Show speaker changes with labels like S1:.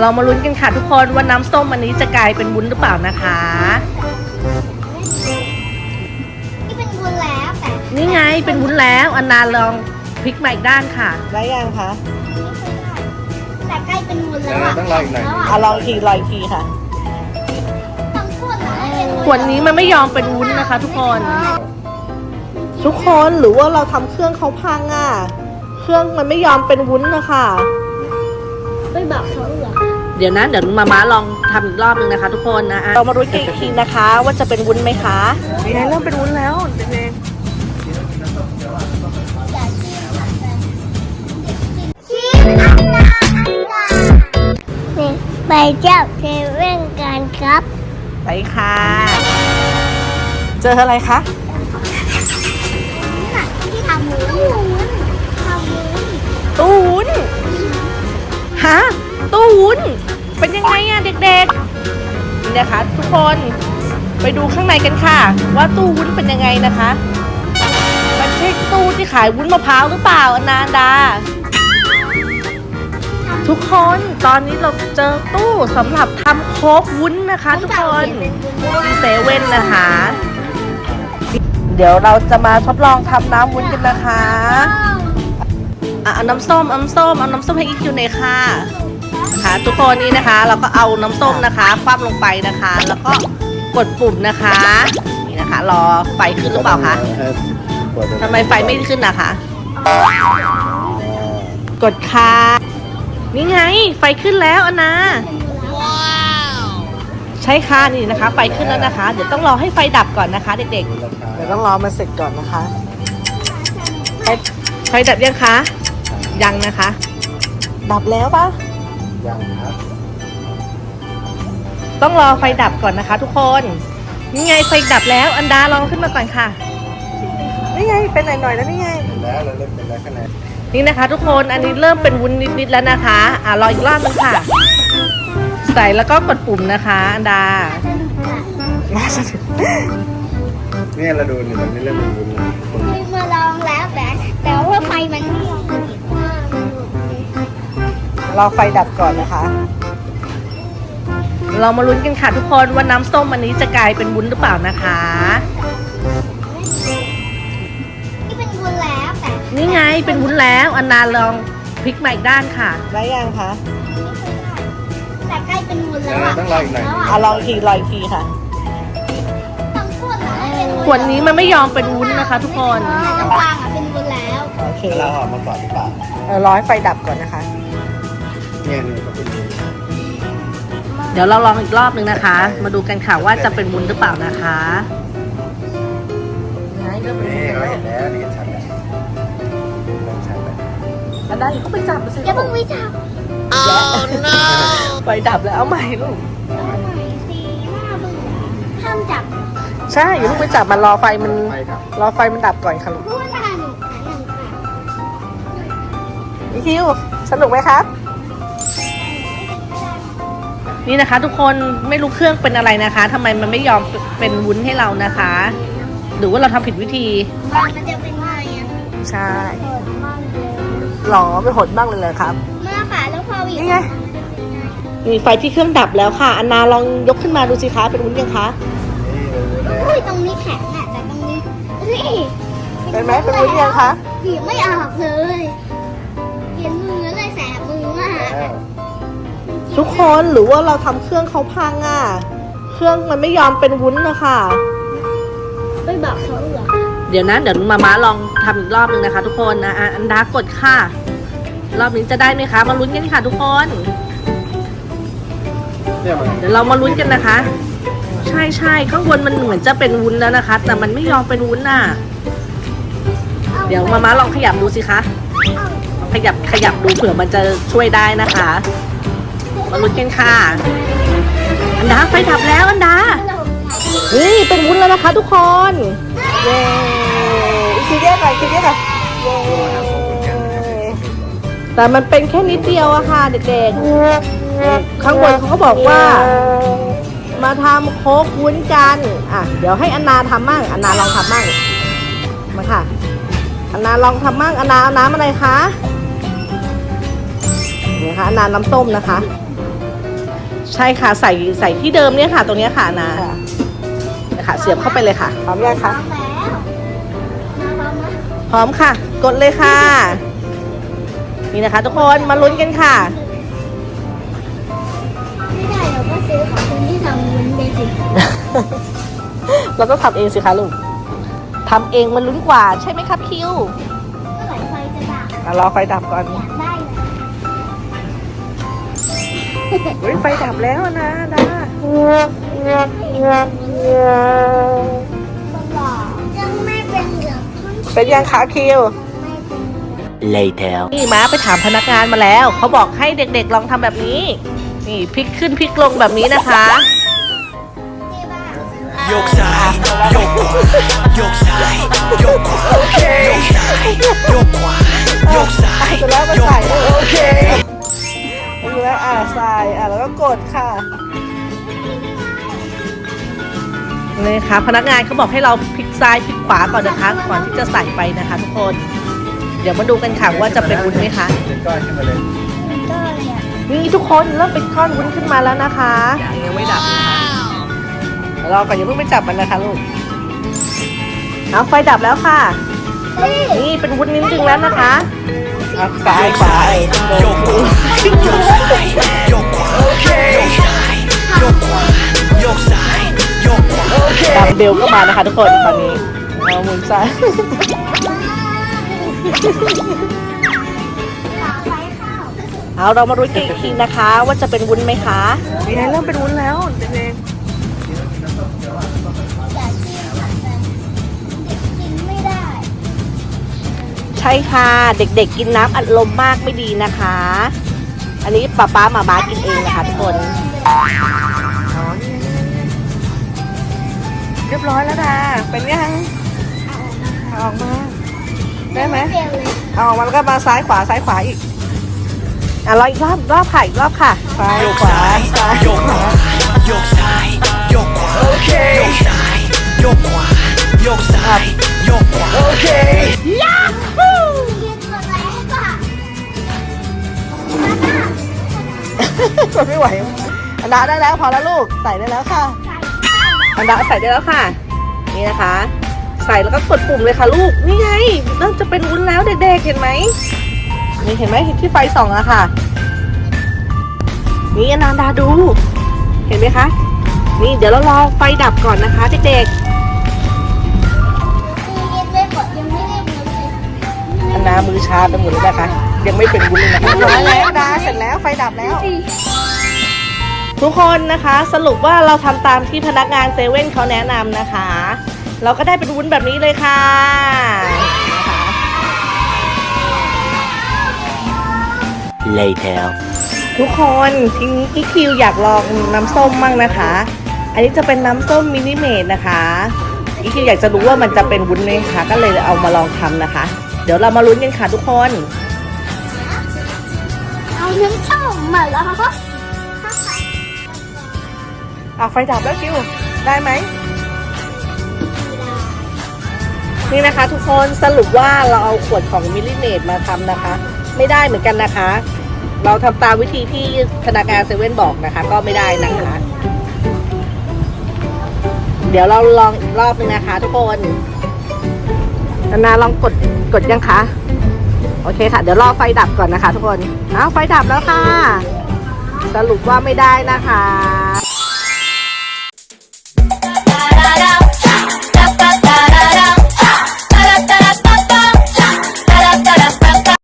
S1: เรามาลุ้นกันค่ะทุกคนว่าน้ำส้มอันนี้จะกลายเป็นวุ้นหรือเปล่านะคะ
S2: นี่เป็นบุญแล้วแต่
S1: นี่ไงเป็นวุ้นแล้วอันนาลองพลิกมาอีกด้านค่ะ ได้ยังคะ
S2: แต่ใกล้เป็นบุญแล้วอะ
S3: ต้องรออีกหน่อย
S2: แล้ว
S1: อะลองทีลอยทีค่ะ
S2: ต้องพูดนะเป็นบุญ
S1: ขวดนี้มันไม่ยอมเป็นวุ้นนะคะ ทุกคน ทุกคนหรือว่าเราทำเครื่องเขาพังอะ เครื่องมันไม่ยอมเป็นวุ้นนะคะ
S2: ไม่บอกเขา เหรอ
S1: เดี๋ยวนะเดี๋ยวมาม้าลองทำอีกรอบหนึงนะคะ ทุกคนนะอะเรามารู้กันอีกทีนะคะ ว่าจะเป็นวุ้นไหมคะนี่ไงเริ่มเป็นวุ้นแล้วเด็ก
S2: ชิมอันนาอันนานี่ไปเจ้าเซเว่นกันครับ
S1: ๆไปค่ะ เจออะไรคะ
S2: น่ะที่ทำหมูทำหมู
S1: ตู้วุ้นฮะ ตู้วุ้น เป็นยังไงอะเด็กๆนี่นะคะ ทุกคนไปดูข้างในกันค่ะ ว่าตู้วุ้นเป็นยังไงนะคะ มันใช่ตู้ที่ขายวุ้นมะพร้าวหรือเปล่าอนันดา ทุกคนตอนนี้เราเจอตู้สำหรับทำโคกวุ้นนะคะ ทุกคนที่เซเว่นนะคะ เดี๋ยวเราจะมาทดลองทำน้ำวุ้นกันนะคะอะเอาน้ำส้มเอาน้ำส้มเอาน้ำส้มให้อีกอยู่ในอยค่ะ นะคะ ทุกคนนี่นะคะ เราก็เอาน้ำส้มนะคะคว่ำลงไปนะคะ แล้วก็กดปุ่มนะคะนี่นะคะ รอไฟขึ้นหรือเปล่าคะทำไมไฟไม่ขึ้นนะคะกดค่ะ นี่ไง ไฟขึ้นแล้วอันนาใช่ค่ะนี่นะคะ ไฟขึ้นแล้วนะคะ เดี๋ยวต้องรอให้ไฟดับก่อนนะคะ เด็กๆ เดี๋ยวต้องรอมันเสร็จก่อนนะคะ ไฟไฟดับยังคะ ยังนะคะ ดับแล้วปะ
S3: ยังครับ
S1: ต้องรอไฟดับก่อนนะคะทุกคน นี่ไงไฟดับแล้วอันดาลองขึ้นมาก่อนค่ะ นี่ไงเป็นหน่อยๆแล้วนี่ไง
S3: เป็นแล้วเราเริ่มเป็นแล้วคะแนน
S1: นี่นะคะทุกคนอันนี้เริ่มเป็นวุ้นนิดๆแล้วนะคะ อะรออีกรอบนึงค่ะ ใส่แล้วก็กดปุ่มนะคะ อันดา
S3: เนี่ยเราดูนี่มันไม่เริ่มเป็นวุ้นแล้ว
S1: รอไฟดับก่อนนะคะ เรามาลุ้นกันค่ะทุกคนว่าน้ำส้มอันนี้จะกลายเป็นวุ้นหรือเปล่านะคะ
S2: นี่เป็นบุญแล้วแต่
S1: นี่ไงเป็นวุ้นแล้วอันนาลองพลิกมาอีกด้านค่ะ ได้ยังคะ
S2: แต่ใกล้เป็นบุญแล้วอะ
S3: ต้องรออีกหน่อย
S1: อะลองทีลอยทีค่ะ
S2: ต้องพูดนะเป็นบุญ
S1: ขวดนี้มันไม่ยอมเป็นวุ้นนะคะ ทุกคน
S2: แต่ตรงกลางอะเป็นบุญแล้ว
S1: โอเค
S3: เราออกมาก่อนดีกว่า
S1: เออรอให้ไฟดับก่อนนะคะ
S3: เนี่ยนี่ก็เป็นวุ้น
S1: เดี๋ยวเราลองอีกรอบหนึ่งนะคะ มาดูกันค่ะว่าจะเป็นวุ้นหรือเปล่านะคะไหนก็เป็น
S3: นี่
S1: วุ้น
S3: เรา
S1: แล้ว
S3: เห็นแล้วนี่เห็นชัดแล้วเริ่มชัดแล้ว
S1: อันได้ก็ไปจับมาสิ
S2: อย่าเพิ่งวิจารณ์
S1: ไฟดับแล้วเอาใหม่ลูก
S2: เอาใหม่สี่ห้าบึงห้ามจับ
S1: ใช่อย่าเพิ่งไปจับมันรอไฟมัน
S3: ไฟครับ
S1: รอไฟมันดับก่อนค่ะลูก
S2: พูดหาหนูหาหนูค่ะ
S1: พี่คิวสนุกไหมครับ นี่นะคะ ทุกคนไม่รู้เครื่องเป็นอะไรนะคะทำไมมันไม่ยอมเป็นวุ้นให้เรานะคะ หรือว่าเราทำผิดวิธี
S2: มันจะเป็นไงอะ
S1: ใช่
S2: โหดมากเลย
S1: หรอไม่หดบ้างเลยเลยครับ
S2: เมื่อค่ะแล้วพอวี
S1: นี่ไงมีไฟที่เครื่องดับแล้วค่ะอันนาลองยกขึ้นมาดูสิคะเป็นวุ้นยังคะ
S3: นี่เป็นวุ้นแล้ว
S2: อุ้ยตรงนี้แข็งอะแต่ตรงนี้นี่
S1: เป็นไหมเป็นวุ้นยังคะ
S2: บีบไม่ออกเลย
S1: ทุกคนหรือว่าเราทำเครื่องเขาพังอะ เครื่องมันไม่ยอมเป็นวุ้นนะคะ
S2: ไม่บอกเขาเหรอ
S1: เดี๋ยวนะเดี๋ยวมาม้าลองทำอีกรอบหนึ่งนะคะ ทุกคนนะอะอันดากดค่ะรอบนี้จะได้ไหมคะ มาลุ้นกันค่ะทุกคน
S3: เนี่ยมัน
S1: เดี๋ยวเรามาลุ้นกันนะคะ ใช่ใช่ข้างบนมันเหมือนจะเป็นวุ้นแล้วนะคะ แต่มันไม่ยอมเป็นวุ้นน่ะเดี๋ยวมาม้าลองขยับดูสิคะลองขยับขยับดูเผื่อมันจะช่วยได้นะคะ มาลุ้นกันค่ะ อันดาไฟดับแล้วอันดา นี่เป็นวุ้นแล้วนะคะทุกคน เย้อีกทีเดียวหน่อยอีกทีเดียวหน่อยเย้แต่มันเป็นแค่นิดเดียวอะค่ะเด็กๆ ข้างบนเขาก็บอกว่า มาทำโค้กวุ้นกัน อะ เดี๋ยวให้อันนาทำมั่งอันนาลองทำมั่งมาค่ะ อันนาลองทำมั่งอันนาเอาน้ำอะไรคะนี่ค่ะอันนาน้ำส้มนะคะ ใช่ค่ะใส่ใส่ที่เดิมเนี่ยค่ะ ตรงเนี้ยค่ะนะนะคะเสียบเข้าไปเลยค่ะ พร้อมยัง
S2: พร้อ
S1: คะ
S2: มแล้วมาพร้อมไหม
S1: พร้อมค่ะ กดเลยค่ะ นี่นะคะ ทุกคนมาลุ้นกันค่ะ
S2: ไม่ได้เราก็ซื้อของคนที่ทำวุ้นเบสิก
S1: เราต้องทำเองสิคะลูกทำเองมันลุ้นกว่าใช่ไหมครับคิว
S2: เมื่อไหร่ไฟจะดับ
S1: อะรอไฟดับก่อน
S2: อยากได้
S1: เฮ้ยไฟดับแล้วนะนะ
S2: ยังไม่เป็นเหลือง
S1: เป็นยังคะคิว
S2: ไม่เป็น
S4: Later.
S1: นี่ม้าไปถามพนักงานมาแล้ว เขาบอกให้เด็กๆลองทำแบบนี้ นี่พลิกขึ้นพลิกลงแบบนี้นะคะ
S2: ที่บ้าน
S4: โยกซ้ายโยกขวาโยกซ้ายโยกขวาโยกซ้ายโยกขวาโยกซ้าย
S1: เสร็จแล้วมันใส่โอเค ดูแล้วอ่าใส่อะแล้วก็กดค่ะนี่ค่ะ พนักงานเขาบอกให้เราพลิกซ้ายพลิกขวาก่อนนะคะก่อนที่จะใส่ไปนะคะ ทุกคน เดี๋ยวมาดูกันค่ะว่าจะเป็นวุ้นไหมคะ
S3: เป็นก้อนขึ้นมาเลย
S2: ก็เนี่ย
S1: นี่ทุกคนเริ่มเป็นก้อนวุ้นขึ้นมาแล้วนะคะยังไม่ดับนะคะเดี๋ยวรอก่อนอย่าเพิ่งไปจับมันนะคะลูกเอาไฟดับแล้วค่ะ
S2: เฮ้ย
S1: นี่เป็นวุ้นนิ้นจึงแล้วนะคะ เอาซ้ายขวา
S4: โยกขวาโยกซ้ายโยกขวาโยกซ้ายโยกขวาโยกซ้ายโยกขวา
S1: ดัมเบลก็มานะคะทุกคนตอนนี้เอาหมุนซ้าย
S2: เอา
S1: เรามารู้กันอีกทีนะคะ ว่าจะเป็นวุ้นไหมคะนี่ไงเริ่มเป็นวุ้นแล้วเด็ก ช่ค่ะ เด็กๆกินน้ำอัดลมมากไม่ดีนะคะ อันนี้ป้าป้ามาบ้ากินเองนะคะทุกคนเรียบร้อยแล้วนะเป็นยังเอาออกมาได้ไหม
S2: เปลี่ยนเลย
S1: เอาออกมาแล้วก็มาซ้ายขวาซ้ายขวาอีกอะรออีกรอบรอบค่ะอีกรอบค่ะซ้าย
S4: โยก
S1: ขวา
S4: ซ้าย
S1: ซ้าย
S4: โยก
S1: ข
S4: ข
S1: วาวา
S4: โยกซ้ายโยกขวาโยกซ้ายโยกขวาโยกซ้ายโยกขวาโอเค
S2: กิ
S1: ทนไม่ไหวอันดาได้แล้วพอแล้วลูกใส่ได้แล้วค่ะ อันดาใส่ได้แล้วค่ะ นี่นะคะ ใส่แล้วก็กดปุ่มเลยค่ะลูกนี่ไงเริ่มจะเป็นวุ้นแล้วเด็กๆเห็นไหมนี่เห็นไหมเห็นที่ไฟส่องอะค่ะ นี่อนันดาดู เห็นไหมคะ นี่เดี๋ยวเรารอไฟดับก่อนนะคะเด็ก
S2: กินไม่หมดยังไม่ได้หมดเลย
S1: ๆอันนามือชาไปหมดเลยนะคะ ยังไม่เป็นวุ้นเลยนะคะร้อยแล้วดาเสร็จแล้วไฟดับแล้ว ทุกคนนะคะสรุปว่าเราทำตามที่พนักงานเซเว่นเขาแนะนำนะคะ เราก็ได้เป็นวุ้นแบบนี้เลยค่ะนะคะ
S4: Later.
S1: ทุกคนทีนี้อีคิวอยากลองน้ำส้มมั่งนะคะ อันนี้จะเป็นน้ำส้มมินิเมดนะคะอีคิวอยากจะรู้ว่ามันจะเป็นวุ้นไหมคะก็เลยเอามาลองทำนะคะ เดี๋ยวเรามาลุ้นกันค่ะทุกคน
S2: เอาน้ำส้มมาแล้ว
S1: อะไฟดับแล้วคิว ได้ไหม นี่นะคะทุกคนสรุปว่าเราเอาขวดของมิลลิเมดมาทำนะคะ ไม่ได้เหมือนกันนะคะ เราทำตามวิธีที่พนักงานเซเว่นบอกนะคะ ก็ไม่ได้นะคะ เดี๋ยวเราลองอีกรอบนึงนะคะ ทุกคนนานาลองกดกดยังคะโอเคค่ะ เดี๋ยวรอไฟดับก่อนนะคะ ทุกคนอ้าวไฟดับแล้วค่ะ สรุปว่าไม่ได้นะคะ